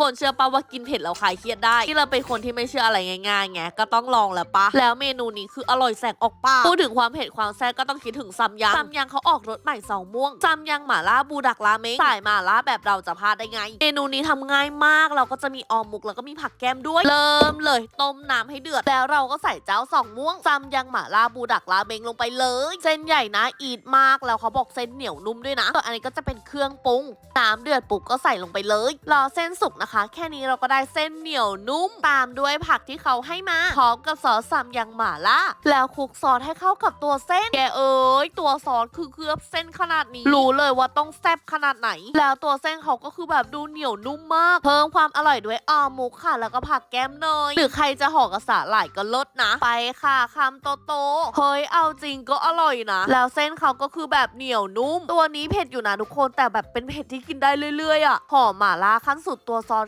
คนเชื่อปะว่ากินเผ็ดแล้วคลายเครียดได้ที่เราเป็นคนที่ไม่เชื่ออะไรง่ายๆไงก็ต้องลองแหละปะแล้วเมนูนี้คืออร่อยแสกออกปากพูดถึงความเผ็ดความแซ่บก็ต้องคิดถึงซัมยังซัมยังเขาออกรสใหม่สองม่วงซัมยังหม่าล่าบูดักราเมงสายหม่าล่าแบบเราจะพลาดได้ไง เมนูนี้ทำง่ายมากเราก็จะมีออมมุกแล้วก็มีผักแก้มด้วย เริ่มเลยต้มน้ำให้เดือดแล้วเราก็ใส่เจ้าสองม่วงซัมยังหม่าล่าบูดักราเมงลงไปเลยเส้นใหญ่นะอีดมากแล้วเขาบอกเส้นเหนียวนุ่มด้วยนะส่วนอันนี้ก็จะเป็นเครื่องปรุงน้ำเดือดปุ๊บก็ใส่ลงไปเลยรอเส้นสุกนะคะแค่นี้เราก็ได้เส้นเหนียวนุ่มตามด้วยผักที่เขาให้มาพร้อมกับซอสซัมยังหม่าล่าแล้วคลุกซอสให้เข้ากับตัวเส้นแกเอ้ยตัวซอสคือเคลือบเส้นขนาดนี้ รู้เลยว่าต้องแซ่บขนาดไหน แล้วตัวเส้นเขาก็คือแบบดูเหนียวนุ่มมาก เพิ่มความอร่อยด้วยออมุกค่ะ แล้วก็ผักแก้มเนยหรือใครจะห่อกระสาหร่ายก็ลดนะ ไปค่ะคำโตโตเฮ้ยเอาจริงก็อร่อยนะ แล้วเส้นเขาก็คือแบบเหนียวนุ่ม ตัวนี้เผ็ดอยู่นะทุกคนแต่แบบเป็นเผ็ดที่กินได้เรื่อยๆอะหอมหม่าล่าขั้นสุดตัวซอส